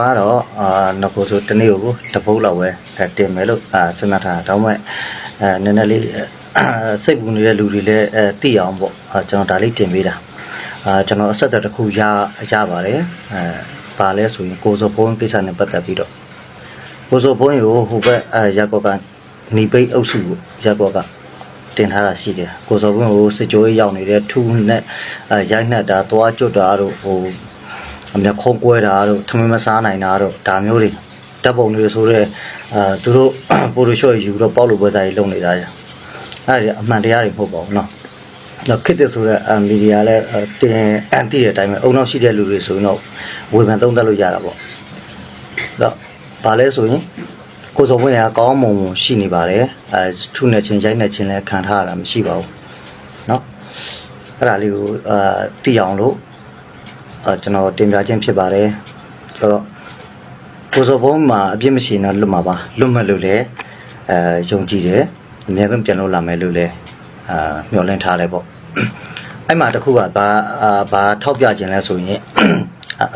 ကတော့အာငကိုဆိုတနေ့ကိုတပုတ်လောက်ပဲအဲတင်မယ်လို့အာစဉ်းစားထားတာဒါမှမဟုတ်အဲနည်းနည်းလေးအာစိတ်ပူနေတဲ့လူတွေလည်းအဲသိအောင်ပေါ့အာကျွန်တော်ဒါလေးတင်ပေးတာအာကျွန်တော်အဆက်အသွယ်တစ်ခုရရပါတယ်အဲပါလဲဆိုရင်ကိုစိုးဖုန်းကိစ္စနဲ့ပတ်သက်ပြီးတော့ကိုစိုးဖုန်းကိုဟိုဘက်အဲရက်ကော့ကနေပိတ်အုပ်စုကိုရက်ကော့ကတင်ထားတာရှိတယ်ကိုစိုးဖုန်းကိုစစ်ကြိုးရေးရောက်နေတဲ့ထူးနဲ့အဲရိုက်နှက်တာသွားကျွတ်တာတို့ဟို အမြခုံးကွဲတာတို့ထမင်းမစားနိုင်တာတို့ဒါမျိုးတွေတပ်ပုံတွေဆိုတော့အာသူတို့ ပိုလိုရှော့ယူတော့ပေါက်လို့ပွဲစားကြီးလုပ်နေတာကြအဲ့ဒါအမှန်တရားတွေမဟုတ်ပါဘူးเนาะတော့ခစ်တဲ့ဆိုတော့မီဒီယာလည်းတင်အန်တီတဲ့အတိုင်းပဲအုံနောက်ရှိတဲ့လူတွေဆိုရင်တော့ဝေဖန်သုံးသပ်လို့ရတာပေါ့တော့ဘာလဲဆိုရင်ကိုစုံဝင်းကကောင်းမွန်မွန်ရှိနေပါတယ်အဲထုနေချင်းရိုက်နေချင်းလည်းခံထားရတာမရှိပါဘူးเนาะအဲ့ဒါလေးကိုအာသိအောင်လို့ အဲ ကျွန်တော်တင်ပြခြင်းဖြစ်ပါတယ်ဆိုတော့ကိုစောဘုံမှာအပြစ်မရှိတော့လွတ်မှာပါလွတ်မဲ့လို့လည်းအဲယုံကြည်တယ်အများဆုံးပြန်လို့လာမယ်လို့လည်းအာမျှော်လင့်ထားတယ်ပေါ့အဲ့မှာတစ်ခုကဘာအာဘာထောက်ပြခြင်းလဲဆိုရင်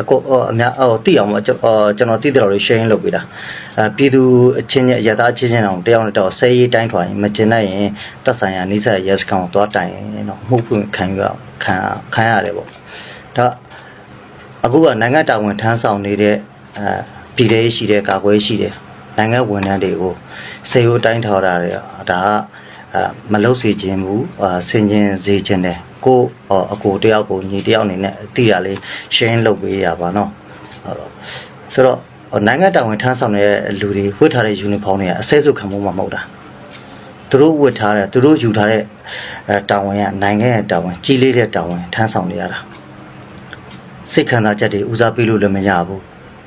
အကိုအများအော်တိအောင်ပေါ့ကျွန်တော်ကျွန်တော်တိတယ်လို့ share လုပ်ပေးတာအဲပြည်သူအချင်းချင်းရတာချင်းချင်းအောင်တယောက်နဲ့တယောက်ဆဲရေးတိုင်းထွာရင်မကျင်နိုင်ရင်တက်ဆိုင်ရာနိစ္စ yes ကောင်သွားတိုင်ရင်တော့မှုဖွင့်ခံရခံခံရတယ်ပေါ့ဒါ အခုကနိုင်ငံတာဝန်ထမ်းဆောင်နေတဲ့အဲပြည်ထောင်ရှိတဲ့ကာကွယ်ရှိတဲ့နိုင်ငံဝန်ထမ်းတွေကိုစေယိုတိုင်းထောက်တာတွေဒါကအဲမလုတ်စေခြင်းဘူးအာဆင်ခြင်စေခြင်းတယ်ကိုဟောအကိုတယောက်ကိုညီတယောက်အနေနဲ့တိရလေးရှင်းလုပ်ပေးရပါတော့ဟုတ်တော့ဆိုတော့နိုင်ငံတာဝန်ထမ်းဆောင်တဲ့လူတွေဝတ်ထားတဲ့ uniform တွေကအစဲစုခံမှုမှမဟုတ်တာသူတို့ဝတ်ထားတဲ့သူတို့ယူထားတဲ့အဲတာဝန်ကနိုင်ငံရဲ့တာဝန်ကြီးလေးတဲ့တာဝန်ထမ်းဆောင်နေရတာ စိတ်ခံစားချက်တွေဦးစားပေးလို့လည်းမရဘူး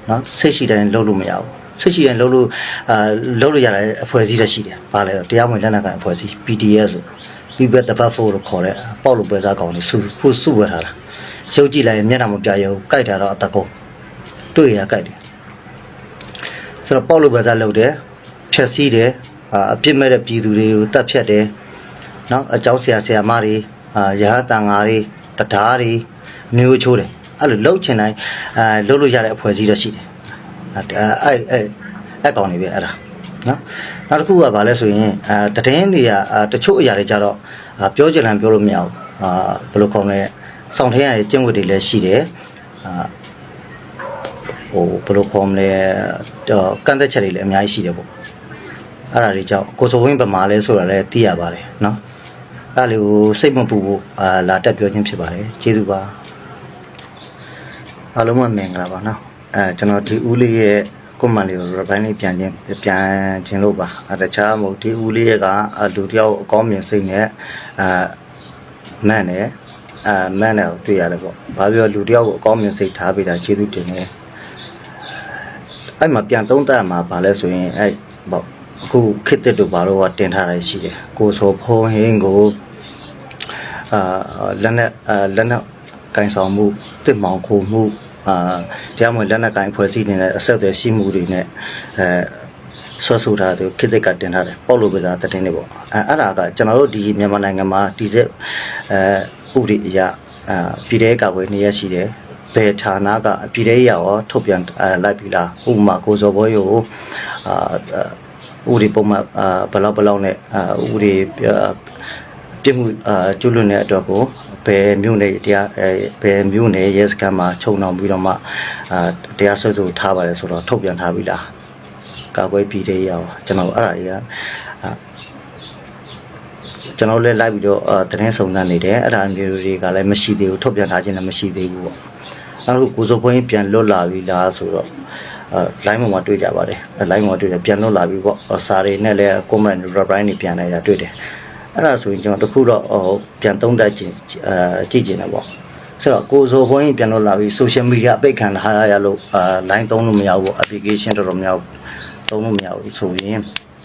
เนาะစိတ်ရှိတိုင်းလုပ်လို့မရဘူးစိတ်ရှိတိုင်းလုပ်လို့အာလုပ်လို့ရတဲ့အဖွဲ့အစည်းတွေရှိတယ်။ဘာလဲတော့တရားဝင်လက်နက်ကိုင်အဖွဲ့အစည်း PDS ဆို People the Buffalo လို့ခေါ်တဲ့ပေါ့လို့ပွဲစားကောင်တွေစုဖို့စုဝဲထားတာ။ရုပ်ကြည့်လိုက်ရင်မျက်နှာမပြရဘူး။ကြိုက်တာတော့အတကုံတွေ့ရကြိုက်တယ်။ဆိုတော့ပေါ့လို့ပွဲစားလုပ်တယ်ဖြက်စီးတယ်အာအပြစ်မဲ့တဲ့ပြည်သူတွေကိုတတ်ဖြတ်တယ်။နော်အเจ้าဆရာဆရာမတွေအာရဟတန်ဃာတွေတရားတွေမျိုးချိုးတယ် အဲ့လိုလှုပ်ချင်တိုင်းအဲလှုပ်လို့ရတဲ့အဖွဲ့အစည်းတော့ရှိတယ်အဲ့အဲ့အဲ့ကောင်နေပဲအဲ့ဒါနော်နောက်တစ်ခုကဘာလဲဆိုရင်အဲတည်င်းတွေကတချို့အရာတွေကြတော့ပြောချင်တယ်ပြောလို့မရဘူးအာဘယ်လိုခေါ်မလဲစောင့်ထင်းရတဲ့ကျင့်ဝတ်တွေလည်းရှိတယ်အာဟိုဘယ်လိုခေါ်မလဲကန့်သက်ချက်တွေလည်းအများကြီးရှိတယ်ပေါ့အဲ့ဒါတွေကြောင့်ကိုစိုးဝင်းဗမာလဲဆိုတာလည်းသိရပါတယ်နော်အဲ့ဒါလေးကိုစိတ်မပူဘူးအာလာတက်ပြောခြင်းဖြစ်ပါတယ်ကျေးဇူးပါ အားလုံးမင်္ဂလာပါနော်အဲကျွန်တော်ဒီဦးလေးရဲ့ကွန်မန့်လေးကို review လေးပြန်ခြင်းပြန်ခြင်းလို့ပါအဲတခြားမဟုတ်ဒီဦးလေးရဲ့ကလူတယောက်အကောင်းမြင်စိတ်နဲ့အာမန့်နဲ့အာမန့်နဲ့ကိုတွေ့ရတယ်ပေါ့ဘာပြောလူတယောက်ကိုအကောင်းမြင်စိတ်ထားပေးတာကျေးဇူးတင်တယ်အဲ့မှာပြန်သုံးသပ်မှာပါလဲဆိုရင်အဲ့ပေါ့အခုခစ်တက်တို့ဘာလို့ကတင်ထားရရှိတယ်ကိုဆိုဖုံးဟင်းကိုအာလက်နဲ့အာလက်နဲ့ကင်ဆောင်မှုတစ်မောင်ခိုမှု အာတရားမဝင်လက်နက်ကိုင်ဖွဲ့စည်းနေတဲ့အဆက်အသွယ်ရှိမှုတွေနဲ့အဲဆွဆွထားတယ်ခစ်တက်ကတင်ထားတယ်ပေါ့လို့ပဲစားတဲ့တင်းတွေပေါ့အဲအဲ့ဒါကကျွန်တော်တို့ဒီမြန်မာနိုင်ငံမှာဒီစက်အဲဥပဒေအရအာပြည်ထောင်ကာကွယ်နေရရှိတယ်ဘယ်ဌာနကပြည်ထောင်ရောထုတ်ပြန်လိုက်ပြီလားဥပမာကိုစောဘောရိုအာဥပဒေပုံမှန်အာဘလောက်ဘလောက်နဲ့အာဥပဒေ ပြစ်မှုအာကျွလွန်တဲ့အတွက်ကိုဘယ်မြို့နယ်တရားအဲဘယ်မြို့နယ်ရဲစခန်းမှာခြုံနှောင်ပြီးတော့မှအာတရားစွဲဆိုထားပါတယ်ဆိုတော့ထုတ်ပြန်ထားပြီလားကာကွယ်ပြည်တဲ့ရအောင်ကျွန်တော်အဲ့ဒါတွေကအာကျွန်တော်လည်းလိုက်ပြီးတော့အာသတင်းစုံစမ်းနေတယ်အဲ့ဒါမျိုးတွေကလည်းမရှိသေးဘူးထုတ်ပြန်ထားခြင်းလည်းမရှိသေးဘူးပေါ့နောက်တစ်ခုကိုစိုးပွင့်ပြန်လွတ်လာပြီလားဆိုတော့အဲ line ပေါ်မှာတွေ့ကြပါတယ် line ပေါ်မှာတွေ့တယ်ပြန်လွတ်လာပြီပေါ့စာတွေနဲ့လည်း comment reply တွေပြန်နေတာတွေ့တယ် အဲ့ဒါဆိုရင်ကျွန်တော်တခုတော့ဟိုပြန်သုံးသပ်ကြည့်အဲကြည့်ကျင်တယ်ပေါ့ဆိုတော့ကိုစိုးပွင့်ပြန်လွတ်လာပြီ social media အပိတ်ခံထားရလို့အာ line သုံးလို့မရဘူးပေါ့ application တော်တော်များသုံးလို့မရဘူးဆိုရင်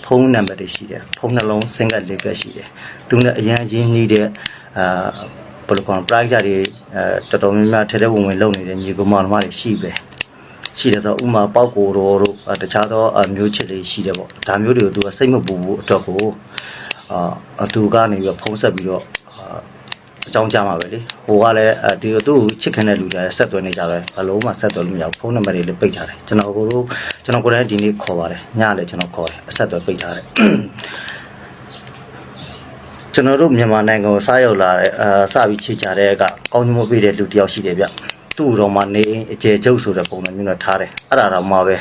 ဖုန်းနံပါတ်တွေရှိတယ်ဖုန်းနှလုံး single လေးကရှိတယ်သူနဲ့အရင်အရင်နှီးတဲ့အာဘယ်လိုကော private တွေအဲတော်တော်များများထဲထဲဝင်ဝင်လုပ်နေတဲ့ညီကောင်မတော်တွေရှိပဲရှိတယ်ဆိုတော့ဥမာပေါက်ကိုတော်တို့အဲတခြားသောအမျိုးချစ်တွေရှိတယ်ပေါ့ဒါမျိုးတွေကိုသူကစိတ်မပူဘူးအတွက်ကို အာအတူကနေပြီးတော့ဖုံးဆက်ပြီးတော့အာကြောင်းကြမှာပဲလေဟိုကလည်းအဲဒီသူ့ကိုချစ်ခင်တဲ့လူတွေဆက်သွယ်နေကြတယ်ဘယ်လုံးမှဆက်သွယ်လို့မရဘူးဖုန်းနံပါတ်တွေလည်းပိတ်ထားတယ်ကျွန်တော်ကိုတို့ကျွန်တော်ကိုယ်တိုင်ဒီနေ့ခေါ်ပါတယ်ညလည်းကျွန်တော်ခေါ်တယ်အဆက်အသွယ်ပိတ်ထားတယ်ကျွန်တော်တို့မြန်မာနိုင်ငံကိုစားရောက်လာတဲ့အာစပြီးချေချတဲ့ကကောင်းချမပေးတဲ့လူတစ်ယောက်ရှိတယ်ဗျသူ့တော်မှနေအိမ်အကျယ်ကျုပ်ဆိုတဲ့ပုံစံမျိုးနဲ့ထားတယ်အဲ့ဒါတော့မှပဲ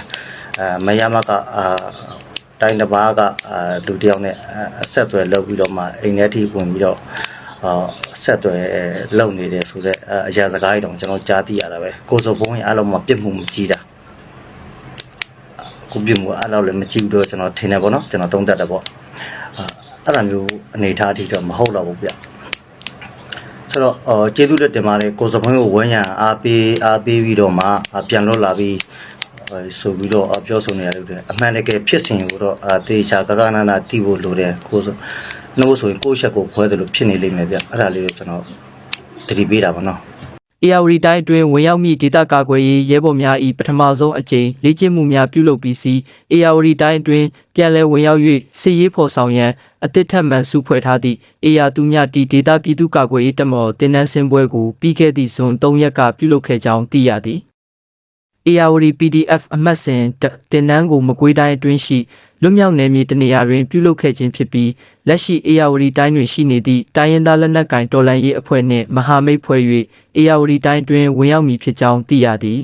အဲမယမကအာ တိုင်းတစ်ပါးကအာလူတစ်ယောက်နဲ့အဆက်အသွယ်လုပ်ပြီးတော့မှအိမ်ထဲထိဝင်ပြီးတော့အာဆက်သွယ်လုပ်နေတယ်ဆိုတော့အရာစကားတွေတော့ကျွန်တော်ကြားသိရတာပဲကိုစုံဘုံရဲ့အလုံးမှာပြစ်မှုမကြီးတာကိုပြစ်မှုအဲ့လောက်လည်းမကြည့်ဘူးတော့ကျွန်တော်ထင်တယ်ပေါ့နော်ကျွန်တော်သုံးသပ်တယ်ပေါ့အာအဲ့လိုမျိုးအနေအထားအထိတော့မဟုတ်တော့ဘူးဗျဆိုတော့အော်ကျေးဇူးလက်တင်ပါတယ်ကိုစုံဘုံကိုဝန်းရံအားပေးအားပေးပြီးတော့မှပြန်လွတ်လာပြီးဟို ဆိုပြီးတော့ပြောဆိုနေရတယ်အမှန်တကယ်ဖြစ်စဉ်ကိုတော့အာတေချာကကနနာတိဖို့လိုတယ်ကိုစုနှုတ်ဆိုရင်ကိုယ့်ချက်ကိုဖွဲတယ်လို့ဖြစ်နေလိမ့်မယ်ဗျအဲ့ဒါလေးကိုကျွန်တော်တတိပေးတာပါနော်အေယာဝတီတိုင်းအတွင်းဝင်ရောက်မိဒေသကာကွယ်ရေးရဲဘော်များ၏ပထမဆုံးအကြိမ်လေ့ကျင့်မှုများပြုလုပ်ပြီးစီအေယာဝတီတိုင်းအတွင်းပြန်လည်ဝင်ရောက်၍စစ်ရေးဖော်ဆောင်ရန်အသစ်ထပ်မံစုဖွဲ့ထားသည့်အေယာသူမြတီဒေသပြည်သူ့ကာကွယ်ရေးတပ်မတော်တင်နန်းစင်ပွဲကိုပြီးခဲ့သည့်ဇွန်3ရက်ကပြုလုပ်ခဲ့ကြောင်းသိရသည် ARD PDF အမှတ်စဉ်တင်နန်းကိုမကွေးတိုင်းအတွင်းရှိလွတ်မြောက်နယ်မြေတနေရာတွင်ပြုလုပ်ခဲ့ခြင်းဖြစ်ပြီးလက်ရှိ ARD တိုင်းတွင်ရှိနေသည့်တိုင်းရင်းသားလက်နက်ကိုင်တော်လှန်ရေးအဖွဲ့နှင့်မဟာမိတ်ဖွဲ့၍ ARD တိုင်းတွင်ဝင်ရောက်မည်ဖြစ်ကြောင်းသိရသည်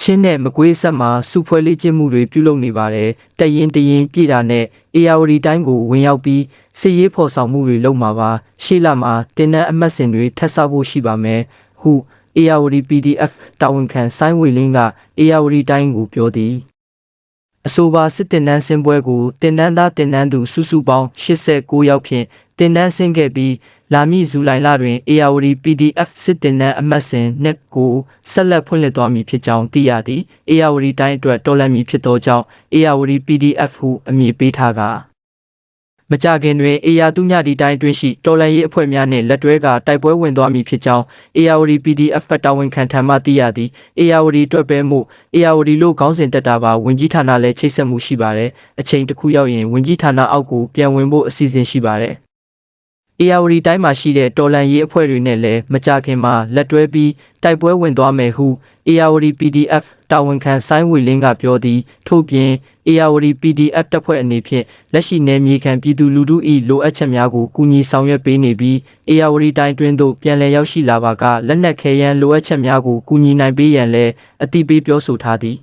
ချင်းနဲ့မကွေးဆက်မှာစုဖွဲ့လေ့ကျင့်မှုတွေပြုလုပ်နေပါတယ်တရင်တရင်ပြည်တာနဲ့ ARD တိုင်းကိုဝင်ရောက်ပြီးစစ်ရေးဖော်ဆောင်မှုတွေလုပ်မှာပါရှေ့လမှာတင်နန်းအမှတ်စဉ်တွေထပ်ဆဖို့ရှိပါမယ်ဟု ARD PDF တာဝန်ခံဆိုင်းဝေလင်းက ARD တိုင်းကိုပြောသည်အဆိုပါစစ်တင်နန်းစင်ပွဲကိုတင်နန်းသားတင်နန်းသူစုစုပေါင်း89ယောက်ဖြင့်တင်နန်းဆင်းခဲ့ပြီးလာမည့်ဇူလိုင်လတွင် ARD PDF စစ်တင်နန်းအမှတ်စဉ်နှစ်ကိုဆက်လက်ဖွင့်လှစ်သွားမည်ဖြစ်ကြောင်းသိရသည် ARD တိုင်းအတွက်တော်လှန်မည်ဖြစ်သောကြောင့် ARD PDF ဟုအမည်ပေးထားကား မကြခင်တွင်အေယာသူညဒီတိုင်းတွင်ရှိတော်လန်ရေးအဖွဲ့များနှင့်လက်တွဲကတိုက်ပွဲဝင်သွားမည်ဖြစ်ကြောင်း ARD PDF ဖတ်တာဝန်ခံထံမှသိရသည် ARD အတွက်ပဲမို့ ARD လို့ခေါင်းစဉ်တက်တာပါဝင်ကြီးဌာနလည်းချိတ်ဆက်မှုရှိပါတယ်အချိန်တစ်ခုရောက်ရင်ဝင်ကြီးဌာနအောက်ကိုပြန်ဝင်ဖို့အစီအစဉ်ရှိပါတယ် ARD တိုင်းမှာရှိတဲ့တော်လန်ရေးအဖွဲ့တွေနဲ့လည်းမကြခင်မှာလက်တွဲပြီးတိုက်ပွဲဝင်သွားမယ်ဟု ARD PDF တာဝန်ခံဆိုင်းဝေလင်းကပြောသည်ထို့ပြင် ARD PDF တပ်ဖွဲ့အနေဖြင့်လက်ရှိနယ်မြေခံပြည်သူလူထု၏လိုအပ်ချက်များကိုကူညီဆောင်ရွက်ပေးနေပြီး ARD တိုင်းတွင်သို့ပြန်လည်ရောက်ရှိလာပါကလက်နက်ခဲယမ်းလိုအပ်ချက်များကိုကူညီနိုင်ပေးရန်လည်းအတိပေးပြောဆိုထားသည်